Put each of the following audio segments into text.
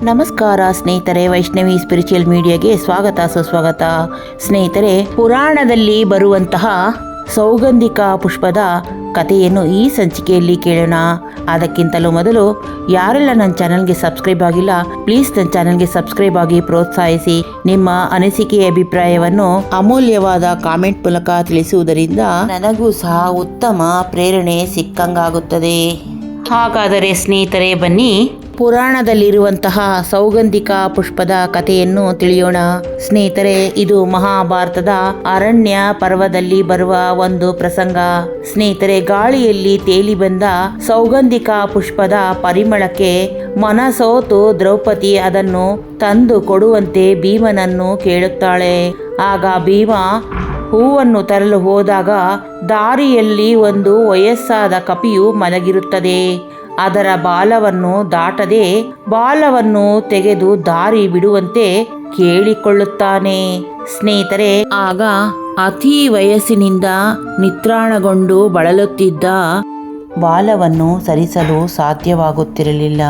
ನಮಸ್ಕಾರ ಸ್ನೇಹಿತರೆ, ವೈಷ್ಣವಿ ಸ್ಪಿರಿಚುವಲ್ ಮೀಡಿಯಾಗೆ ಸ್ವಾಗತ, ಸುಸ್ವಾಗತ. ಸ್ನೇಹಿತರೆ, ಪುರಾಣದಲ್ಲಿ ಬರುವಂತಹ ಸೌಗಂಧಿಕ ಪುಷ್ಪದ ಕಥೆಯನ್ನು ಈ ಸಂಚಿಕೆಯಲ್ಲಿ ಕೇಳೋಣ. ಅದಕ್ಕಿಂತಲೂ ಮೊದಲು ಯಾರೆಲ್ಲ ನನ್ನ ಚಾನಲ್ಗೆ ಸಬ್ಸ್ಕ್ರೈಬ್ ಆಗಿಲ್ಲ ಪ್ಲೀಸ್ ನನ್ನ ಚಾನಲ್ಗೆ ಸಬ್ಸ್ಕ್ರೈಬ್ ಆಗಿ ಪ್ರೋತ್ಸಾಹಿಸಿ. ನಿಮ್ಮ ಅನಿಸಿಕೆ ಅಭಿಪ್ರಾಯವನ್ನು ಅಮೂಲ್ಯವಾದ ಕಾಮೆಂಟ್ ಮೂಲಕ ತಿಳಿಸುವುದರಿಂದ ನನಗೂ ಸಹ ಉತ್ತಮ ಪ್ರೇರಣೆ ಸಿಕ್ಕಂಗಾಗುತ್ತದೆ. ಹಾಗಾದರೆ ಸ್ನೇಹಿತರೆ, ಬನ್ನಿ ಪುರಾಣದಲ್ಲಿರುವಂತಹ ಸೌಗಂಧಿಕ ಪುಷ್ಪದ ಕಥೆಯನ್ನು ತಿಳಿಯೋಣ. ಸ್ನೇಹಿತರೆ, ಇದು ಮಹಾಭಾರತದ ಅರಣ್ಯ ಪರ್ವದಲ್ಲಿ ಬರುವ ಒಂದು ಪ್ರಸಂಗ. ಸ್ನೇಹಿತರೆ, ಗಾಳಿಯಲ್ಲಿ ತೇಲಿ ಬಂದ ಸೌಗಂಧಿಕ ಪುಷ್ಪದ ಪರಿಮಳಕ್ಕೆ ಮನಸೋತು ದ್ರೌಪದಿ ಅದನ್ನು ತಂದು ಕೊಡುವಂತೆ ಭೀಮನನ್ನು ಕೇಳುತ್ತಾಳೆ. ಆಗ ಭೀಮ ಹೂವನ್ನು ತರಲು ಹೋದಾಗ ದಾರಿಯಲ್ಲಿ ಒಂದು ವಯಸ್ಸಾದ ಕಪಿಯು ಮಲಗಿರುತ್ತದೆ. ಅದರ ಬಾಲವನ್ನು ದಾಟದೆ ಬಾಲವನ್ನು ತೆಗೆದು ದಾರಿ ಬಿಡುವಂತೆ ಕೇಳಿಕೊಳ್ಳುತ್ತಾನೆ. ಸ್ನೇಹಿತರೆ, ಆಗ ಅತಿ ವಯಸ್ಸಿನಿಂದ ನಿತ್ರಾಣಗೊಂಡು ಬಳಲುತ್ತಿದ್ದ ಬಾಲವನ್ನು ಸರಿಸಲು ಸಾಧ್ಯವಾಗುತ್ತಿರಲಿಲ್ಲ.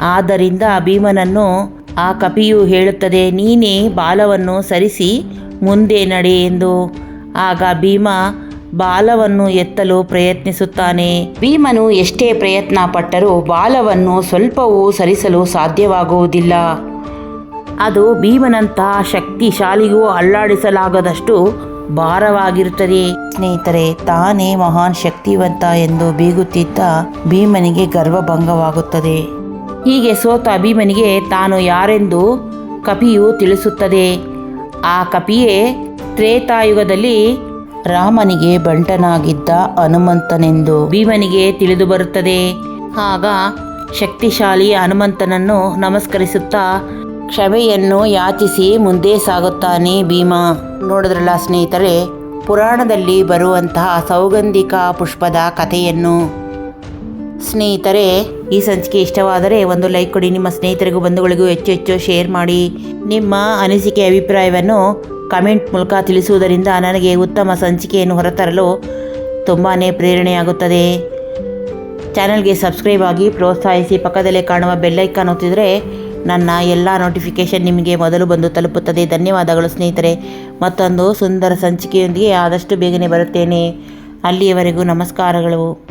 ಆದ್ದರಿಂದ ಭೀಮನನ್ನು, ಆ ಕಪಿಯು ಹೇಳುತ್ತದೆ, ನೀನೇ ಬಾಲವನ್ನು ಸರಿಸಿ ಮುಂದೆ ನಡೆ ಎಂದು. ಆಗ ಭೀಮ ಬಾಲವನ್ನು ಎತ್ತಲು ಪ್ರಯತ್ನಿಸುತ್ತಾನೆ. ಭೀಮನು ಎಷ್ಟೇ ಪ್ರಯತ್ನ ಪಟ್ಟರೂ ಬಾಲವನ್ನು ಸ್ವಲ್ಪವೂ ಸರಿಸಲು ಸಾಧ್ಯವಾಗುವುದಿಲ್ಲ. ಅದು ಭೀಮನಂತಹ ಶಕ್ತಿಶಾಲಿಗೂ ಅಲ್ಲಾಡಿಸಲಾಗದಷ್ಟು ಭಾರವಾಗಿರುತ್ತದೆ. ಸ್ನೇಹಿತರೆ ತಾನೇ ಮಹಾನ್ ಶಕ್ತಿವಂತ ಎಂದು ಬೀಗುತ್ತಿದ್ದ ಭೀಮನಿಗೆ ಗರ್ವಭಂಗವಾಗುತ್ತದೆ. ಹೀಗೆ ಸೋತ ಭೀಮನಿಗೆ ತಾನು ಯಾರೆಂದು ಕಪಿಯು ತಿಳಿಸುತ್ತದೆ. ಆ ಕಪಿಯೇ ತ್ರೇತಾಯುಗದಲ್ಲಿ ರಾಮನಿಗೆ ಬಂಟನಾಗಿದ್ದ ಹನುಮಂತನೆಂದು ಭೀಮನಿಗೆ ತಿಳಿದು ಬರುತ್ತದೆ. ಆಗ ಶಕ್ತಿಶಾಲಿ ಹನುಮಂತನನ್ನು ನಮಸ್ಕರಿಸುತ್ತಾ, ಕ್ಷಮೆಯನ್ನು ಯಾಚಿಸಿ ಮುಂದೆ ಸಾಗುತ್ತಾನೆ ಭೀಮ. ನೋಡಿದ್ರಲ್ಲ ಸ್ನೇಹಿತರೆ, ಪುರಾಣದಲ್ಲಿ ಬರುವಂತಹ ಸೌಗಂಧಿಕ ಪುಷ್ಪದ ಕಥೆಯನ್ನು. ಸ್ನೇಹಿತರೆ, ಈ ಸಂಚಿಕೆ ಇಷ್ಟವಾದರೆ ಒಂದು ಲೈಕ್ ಕೊಡಿ. ನಿಮ್ಮ ಸ್ನೇಹಿತರಿಗೂ ಬಂಧುಗಳಿಗೂ ಹೆಚ್ಚು ಹೆಚ್ಚು ಶೇರ್ ಮಾಡಿ. ನಿಮ್ಮ ಅನಿಸಿಕೆ ಅಭಿಪ್ರಾಯವನ್ನು ಕಮೆಂಟ್ ಮೂಲಕ ತಿಳಿಸುವುದರಿಂದ ನನಗೆ ಉತ್ತಮ ಸಂಚಿಕೆಯನ್ನು ಹೊರತರಲು ತುಂಬಾ ಪ್ರೇರಣೆಯಾಗುತ್ತದೆ. ಚಾನಲ್ಗೆ ಸಬ್ಸ್ಕ್ರೈಬ್ ಆಗಿ ಪ್ರೋತ್ಸಾಹಿಸಿ ಪಕ್ಕದಲ್ಲೇ ಕಾಣುವ ಬೆಲ್ಲೈಕಾನ್ ಒತ್ತಿದರೆ ನನ್ನ ಎಲ್ಲ ನೋಟಿಫಿಕೇಷನ್ ನಿಮಗೆ ಮೊದಲು ಬಂದು ತಲುಪುತ್ತದೆ. ಧನ್ಯವಾದಗಳು ಸ್ನೇಹಿತರೆ. ಮತ್ತೊಂದು ಸುಂದರ ಸಂಚಿಕೆಯೊಂದಿಗೆ ಆದಷ್ಟು ಬೇಗನೆ ಬರುತ್ತೇನೆ. ಅಲ್ಲಿಯವರೆಗೂ ನಮಸ್ಕಾರಗಳು.